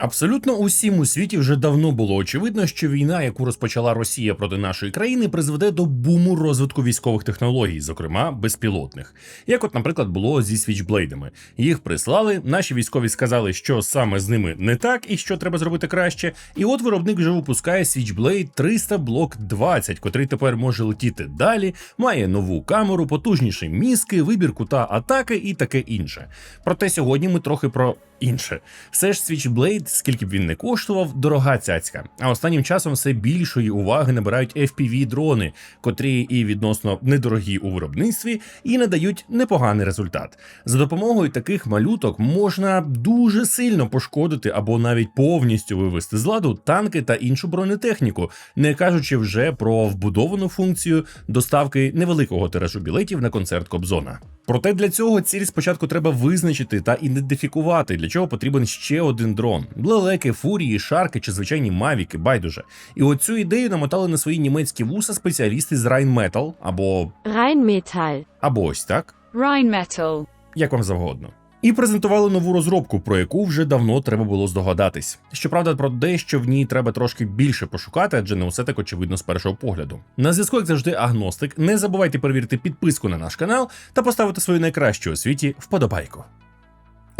Абсолютно усім у світі вже давно було очевидно, що війна, яку розпочала Росія проти нашої країни, призведе до буму розвитку військових технологій, зокрема безпілотних. Як, от, наприклад, було зі свічблейдами. Їх прислали, наші військові сказали, що саме з ними не так і що треба зробити краще. І от виробник вже випускає Switchblade 300 Block 20, котрий тепер може летіти далі, має нову камеру, потужніші мізки, вибір кута атаки і таке інше. Проте сьогодні ми трохи про інше. Все ж Switchblade, скільки б він не коштував, дорога цяцька. А останнім часом все більшої уваги набирають fpv дрони, котрі і відносно недорогі у виробництві, і надають непоганий результат. За допомогою таких малюток можна дуже сильно пошкодити або навіть повністю вивести з ладу танки та іншу бронетехніку, не кажучи вже про вбудовану функцію доставки невеликого тиражу білетів на концерт Кобзона. Проте для цього ціль спочатку треба визначити та ідентифікувати, для чого потрібен ще один дрон: лелеки, фурії, шарки чи звичайні мавіки, байдуже. І оцю ідею намотали на свої німецькі вуса спеціалісти з Rheinmetall або Rheinmetall. або ось так, Rheinmetall. як вам завгодно. І презентували нову розробку, про яку вже давно треба було здогадатись. Щоправда, про дещо в ній треба трошки більше пошукати, адже не усе так очевидно з першого погляду. На зв'язку, як завжди, агностик. Не забувайте перевірити підписку на наш канал та поставити свою найкращу у світі вподобайку.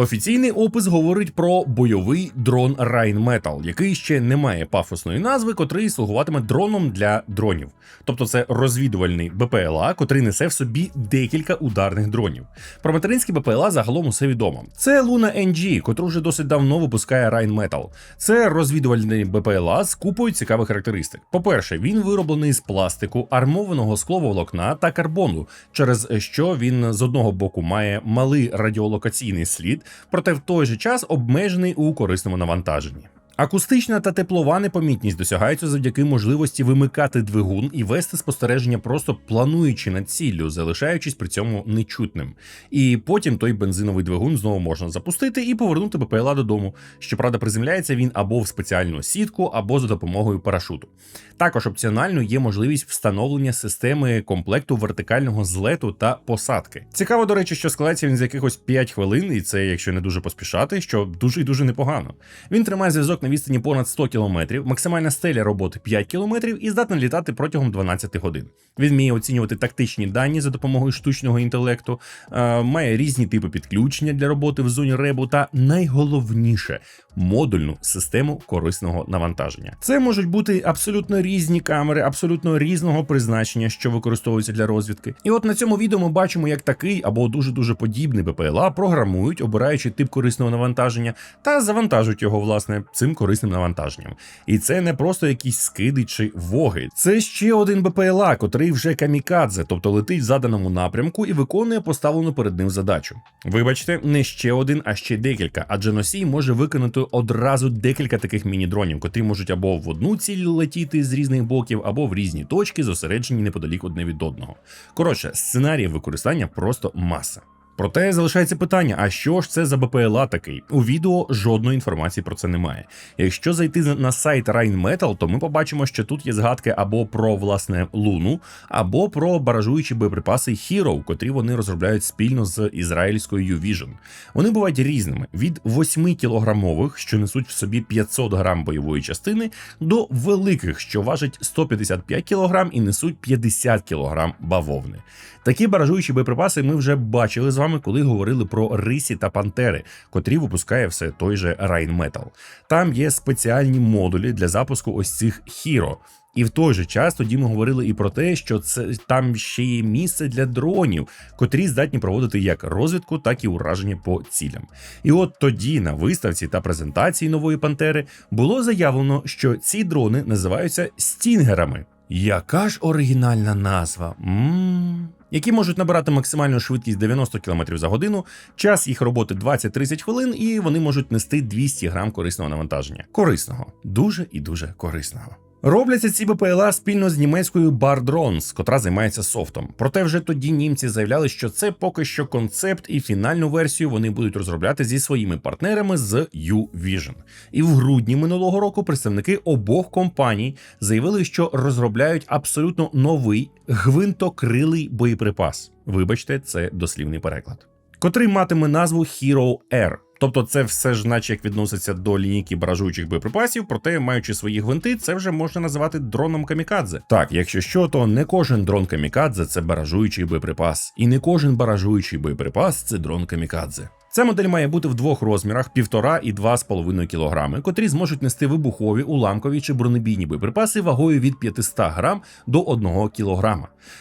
Офіційний опис говорить про бойовий дрон Rheinmetall, який ще не має пафосної назви, котрий слугуватиме дроном для дронів. Тобто це розвідувальний БПЛА, котрий несе в собі декілька ударних дронів. Про материнські БПЛА загалом усе відомо. Це Luna NG, котру вже досить давно випускає Rheinmetall. Це розвідувальний БПЛА з купою цікавих характеристик. По-перше, він вироблений з пластику, армованого скловолокна та карбону, через що він з одного боку має малий радіолокаційний слід, проте в той же час обмежений у корисному навантаженні. Акустична та теплова непомітність досягаються завдяки можливості вимикати двигун і вести спостереження, просто плануючи над ціллю, залишаючись при цьому нечутним. І потім той бензиновий двигун знову можна запустити і повернути БПЛА додому. Щоправда, приземляється він або в спеціальну сітку, або за допомогою парашуту. Також опціонально є можливість встановлення системи комплекту вертикального злету та посадки. Цікаво, до речі, що складається він з якихось 5 хвилин, і це якщо не дуже поспішати, що дуже і дуже непогано. Він тримає зв'язок на відстані понад 100 км, максимальна стеля роботи 5 км і здатний літати протягом 12 годин. Він вміє оцінювати тактичні дані за допомогою штучного інтелекту, е, має різні типи підключення для роботи в зоні ребу та найголовніше модульну систему корисного навантаження. Це можуть бути абсолютно різні камери, абсолютно різного призначення, що використовуються для розвідки. І от на цьому відео ми бачимо, як такий або дуже дуже подібний БПЛА програмують, обираючи тип корисного навантаження, та завантажують його власне цим корисним навантаженням. І це не просто якісь скиди чи воги. Це ще один БПЛА, котрий вже камікадзе, тобто летить в заданому напрямку і виконує поставлену перед ним задачу. Вибачте, не ще один, а ще декілька, адже носій може виконати одразу декілька таких міні-дронів, котрі можуть або в одну ціль летіти з різних боків, або в різні точки, зосереджені неподалік одне від одного. Коротше, сценаріїв використання просто маса. Проте залишається питання: а що ж це за БПЛА такий? У відео жодної інформації про це немає. Якщо зайти на сайт Rheinmetall, то ми побачимо, що тут є згадки або про власне луну, або про баражуючі боєприпаси Hero, котрі вони розробляють спільно з ізраїльською U-Vision. Вони бувають різними: від 8 кілограмових, що несуть в собі 500 грам бойової частини, до великих, що важать 155 кілограм і несуть 50 кілограм бавовни. Такі баражуючі боєприпаси ми вже бачили з вами, коли говорили про рисі та пантери, котрі випускає все той же Rheinmetall. Там є спеціальні модулі для запуску ось цих Hero. І в той же час тоді ми говорили і про те, що це там ще є місце для дронів, котрі здатні проводити як розвідку, так і ураження по цілям. І от тоді на виставці та презентації нової пантери було заявлено, що ці дрони називаються стінгерами. Яка ж оригінальна назва? Ммм які можуть набирати максимальну швидкість 90 км за годину, час їх роботи 20-30 хвилин, і вони можуть нести 200 грам корисного навантаження. Корисного, дуже і дуже корисного. Робляться ці БПЛА спільно з німецькою Bar Drones, котра займається софтом. Проте вже тоді німці заявляли, що це поки що концепт, і фінальну версію вони будуть розробляти зі своїми партнерами з U-Vision. І в грудні минулого року представники обох компаній заявили, що розробляють абсолютно новий гвинтокрилий боєприпас. Вибачте, це дослівний переклад. котрий матиме назву Hero Air. Тобто це все ж, наче як відноситься до лінійки баражуючих боєприпасів, проте маючи свої гвинти, це вже можна називати дроном камікадзе. Так, якщо що, то не кожен дрон камікадзе це баражуючий боєприпас, і не кожен баражуючий боєприпас це дрон камікадзе. Ця модель має бути в двох розмірах: 1,5 і 2,5 кг, котрі зможуть нести вибухові, уламкові чи бронебійні боєприпаси вагою від 500 грам до 1 кг.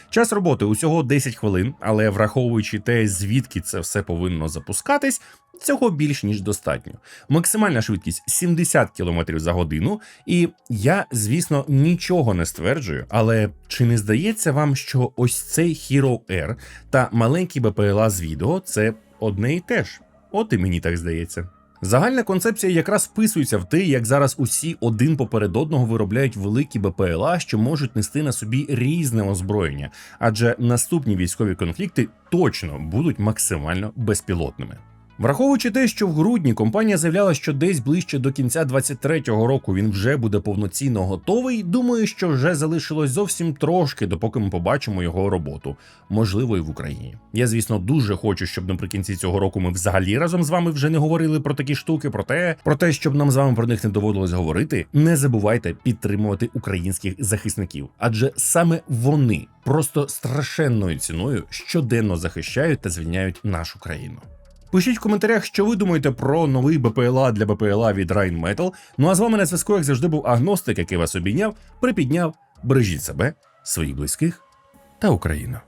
Час роботи усього 10 хвилин, але враховуючи те, звідки це все повинно запускатись, цього більш ніж достатньо. Максимальна швидкість 70 км за годину, і я, звісно, нічого не стверджую, але чи не здається вам, що ось цей Hero Air та маленький БПЛА з відео це одне і те ж? От і мені так здається. Загальна концепція якраз вписується в те, як зараз усі один поперед одного виробляють великі БПЛА, що можуть нести на собі різне озброєння, адже наступні військові конфлікти точно будуть максимально безпілотними. Враховуючи те, що в грудні компанія заявляла, що десь ближче до кінця 23-го року він вже буде повноцінно готовий, думаю, що вже залишилось зовсім трошки, допоки ми побачимо його роботу, можливо, і в Україні. Я, звісно, дуже хочу, щоб наприкінці цього року ми взагалі разом з вами вже не говорили про такі штуки, про те, про те, щоб нам з вами про них не доводилось говорити. Не забувайте підтримувати українських захисників, адже саме вони просто страшенною ціною щоденно захищають та звільняють нашу країну. Пишіть в коментарях, що ви думаєте про новий БПЛА для БПЛА від Rheinmetall. Ну а з вами на зв'язку, як завжди, був агностик, який вас обійняв, припідняв. Бережіть себе, своїх близьких та Україну.